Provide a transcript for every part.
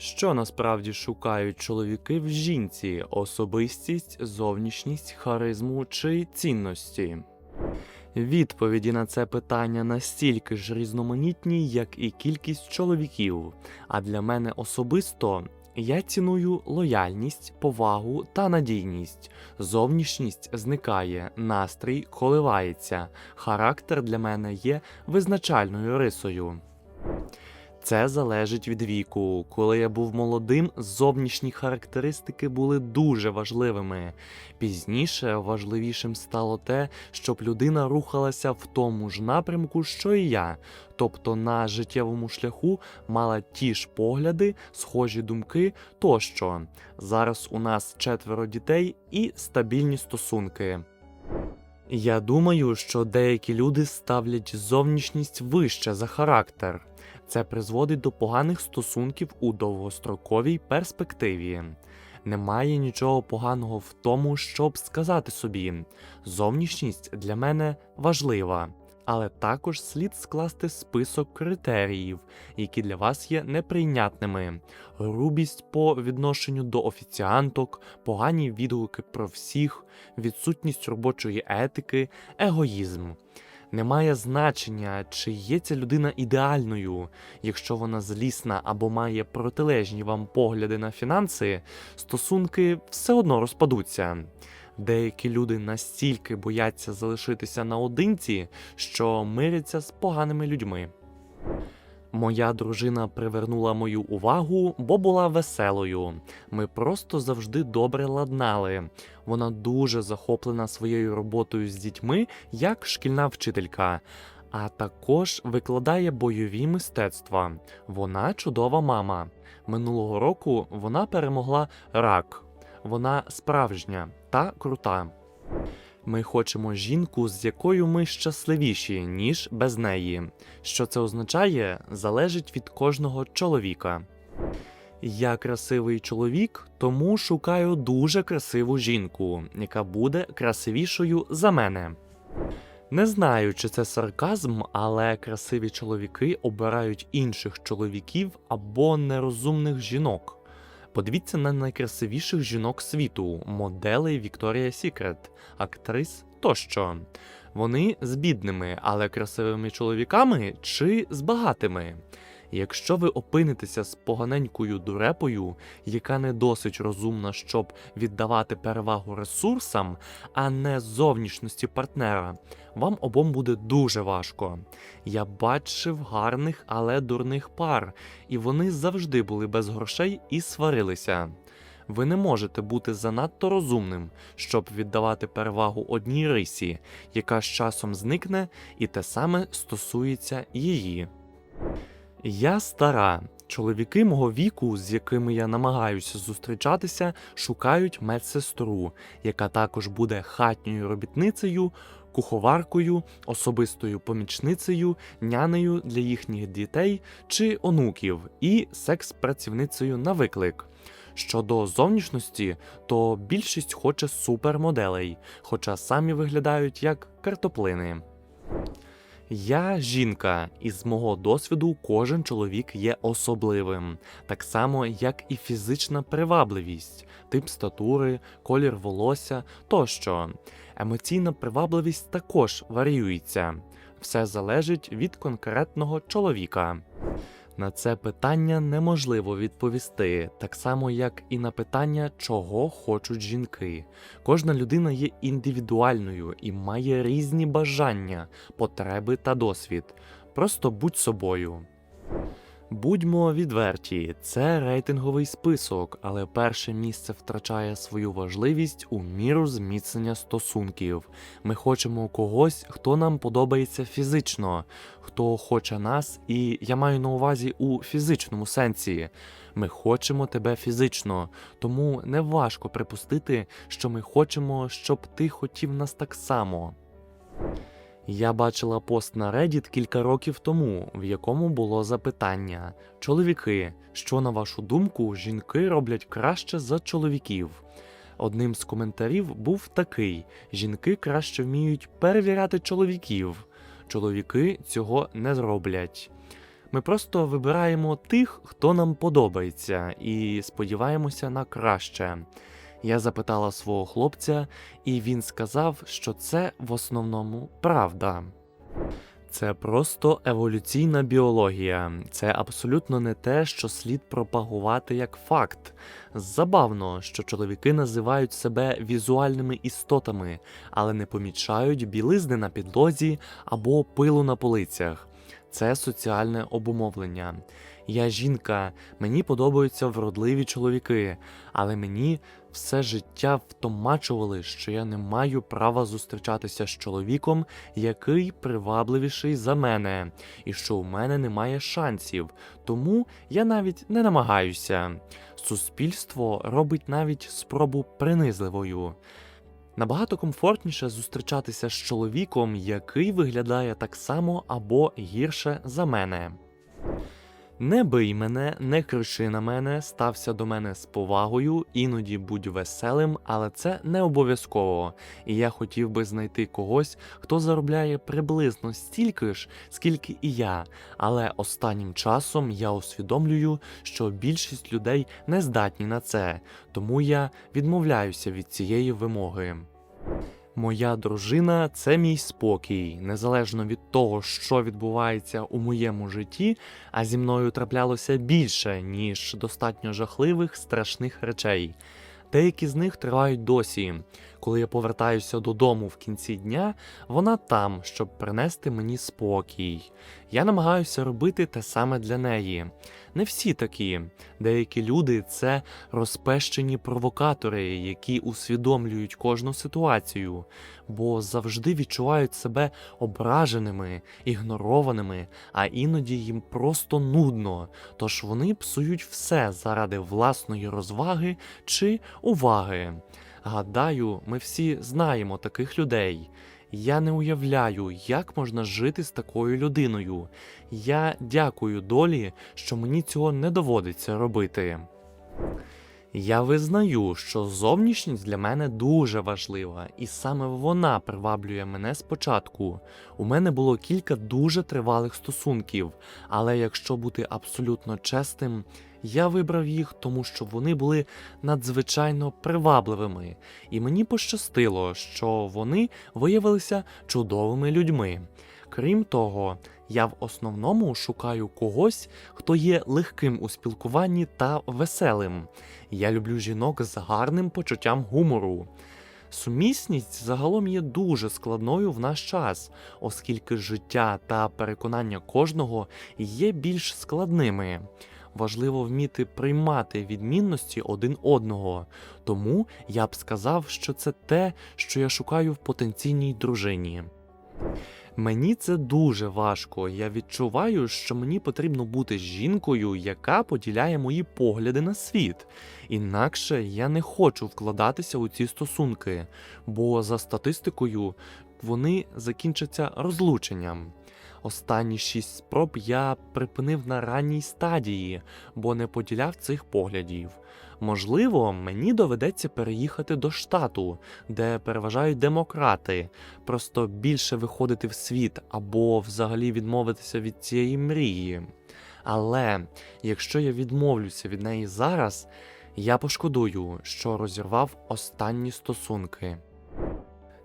Що насправді шукають чоловіки в жінці: особистість, зовнішність, харизму чи цінності? Відповіді на це питання настільки ж різноманітні, як і кількість чоловіків. А для мене особисто я ціную лояльність, повагу та надійність. Зовнішність зникає, настрій коливається. Характер для мене є визначальною рисою. Це залежить від віку. Коли я був молодим, зовнішні характеристики були дуже важливими. Пізніше важливішим стало те, щоб людина рухалася в тому ж напрямку, що і я, тобто на життєвому шляху мала ті ж погляди, схожі думки тощо. Зараз у нас четверо дітей і стабільні стосунки. Я думаю, що деякі люди ставлять зовнішність вище за характер. Це призводить до поганих стосунків у довгостроковій перспективі. Немає нічого поганого в тому, щоб сказати собі, зовнішність для мене важлива, але також слід скласти список критеріїв, які для вас є неприйнятними: грубість по відношенню до офіціанток, погані відгуки про всіх, відсутність робочої етики, егоїзм. Немає значення, чи є ця людина ідеальною. Якщо вона злісна або має протилежні вам погляди на фінанси, стосунки все одно розпадуться. Деякі люди настільки бояться залишитися наодинці, що миряться з поганими людьми. Моя дружина привернула мою увагу, бо була веселою. Ми просто завжди добре ладнали. Вона дуже захоплена своєю роботою з дітьми як шкільна вчителька, а також викладає бойові мистецтва. Вона чудова мама. Минулого року вона перемогла рак. Вона справжня та крута. Ми хочемо жінку, з якою ми щасливіші, ніж без неї. Що це означає, залежить від кожного чоловіка. Я красивий чоловік, тому шукаю дуже красиву жінку, яка буде красивішою за мене. Не знаю, чи це сарказм, але красиві чоловіки обирають інших чоловіків або нерозумних жінок. Подивіться на найкрасивіших жінок світу, моделей Вікторія Сікрет, актрис тощо. Вони з бідними, але красивими чоловіками чи з багатими. Якщо ви опинитеся з поганенькою дурепою, яка не досить розумна, щоб віддавати перевагу ресурсам, а не зовнішності партнера, вам обом буде дуже важко. Я бачив гарних, але дурних пар, і вони завжди були без грошей і сварилися. Ви не можете бути занадто розумним, щоб віддавати перевагу одній рисі, яка з часом зникне, і те саме стосується її. Я стара. Чоловіки мого віку, з якими я намагаюся зустрічатися, шукають медсестру, яка також буде хатньою робітницею, куховаркою, особистою помічницею, нянею для їхніх дітей чи онуків і секс-працівницею на виклик. Щодо зовнішності, то більшість хоче супермоделей, хоча самі виглядають як картоплини. Я жінка, і з мого досвіду кожен чоловік є особливим, так само як і фізична привабливість, тип статури, колір волосся тощо. Емоційна привабливість також варіюється. Все залежить від конкретного чоловіка. На це питання неможливо відповісти, так само як і на питання, чого хочуть жінки. Кожна людина є індивідуальною і має різні бажання, потреби та досвід. Просто будь собою. Будьмо відверті, це рейтинговий список, але перше місце втрачає свою важливість у міру зміцнення стосунків. Ми хочемо когось, хто нам подобається фізично, хто хоче нас, і я маю на увазі у фізичному сенсі. Ми хочемо тебе фізично, тому не важко припустити, що ми хочемо, щоб ти хотів нас так само. Я бачила пост на Reddit кілька років тому, в якому було запитання: Чоловіки, що на вашу думку жінки роблять краще за чоловіків? Одним з коментарів був такий: жінки краще вміють перевіряти чоловіків, чоловіки цього не зроблять. Ми просто вибираємо тих, хто нам подобається, і сподіваємося на краще. Я запитала свого хлопця, і він сказав, що це в основному правда. Це просто еволюційна біологія. Це абсолютно не те, що слід пропагувати як факт. Забавно, що чоловіки називають себе візуальними істотами, але не помічають білизни на підлозі або пилу на полицях. Це соціальне обумовлення. Я жінка, мені подобаються вродливі чоловіки, але мені все життя втомачували, що я не маю права зустрічатися з чоловіком, який привабливіший за мене, і що у мене немає шансів, тому я навіть не намагаюся. Суспільство робить навіть спробу принизливою. Набагато комфортніше зустрічатися з чоловіком, який виглядає так само або гірше за мене. Не бий мене, не кричи на мене, стався до мене з повагою, іноді будь веселим, але це не обов'язково. І я хотів би знайти когось, хто заробляє приблизно стільки ж, скільки і я. Але останнім часом я усвідомлюю, що більшість людей не здатні на це, тому я відмовляюся від цієї вимоги. Моя дружина це мій спокій, незалежно від того, що відбувається у моєму житті, а зі мною траплялося більше, ніж достатньо жахливих, страшних речей. Деякі з них тривають досі. Коли я повертаюся додому в кінці дня, вона там, щоб принести мені спокій. Я намагаюся робити те саме для неї. Не всі такі. Деякі люди це розпещені провокатори, які усвідомлюють кожну ситуацію, бо завжди відчувають себе ображеними, ігнорованими, а іноді їм просто нудно, тож вони псують все заради власної розваги чи уваги. Гадаю, ми всі знаємо таких людей. Я не уявляю, як можна жити з такою людиною. Я дякую долі, що мені цього не доводиться робити. Я визнаю, що зовнішність для мене дуже важлива, і саме вона приваблює мене спочатку. У мене було кілька дуже тривалих стосунків, але якщо бути абсолютно чесним, я вибрав їх, тому що вони були надзвичайно привабливими, і мені пощастило, що вони виявилися чудовими людьми. Крім того, я в основному шукаю когось, хто є легким у спілкуванні та веселим. Я люблю жінок з гарним почуттям гумору. Сумісність загалом є дуже складною в наш час, оскільки життя та переконання кожного є більш складними. Важливо вміти приймати відмінності один одного, тому я б сказав, що це те, що я шукаю в потенційній дружині. Мені це дуже важко. Я відчуваю, що мені потрібно бути жінкою, яка поділяє мої погляди на світ. Інакше я не хочу вкладатися у ці стосунки, бо за статистикою вони закінчаться розлученням. Останні шість спроб я припинив на ранній стадії, бо не поділяв цих поглядів. Можливо, мені доведеться переїхати до штату, де переважають демократи, просто більше виходити в світ або взагалі відмовитися від цієї мрії. Але якщо я відмовлюся від неї зараз, я пошкодую, що розірвав останні стосунки.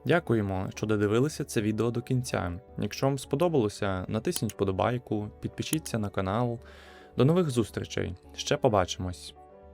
Дякуємо, що додивилися це відео до кінця. Якщо вам сподобалося, натисніть вподобайку, підпишіться на канал. До нових зустрічей. Ще побачимось!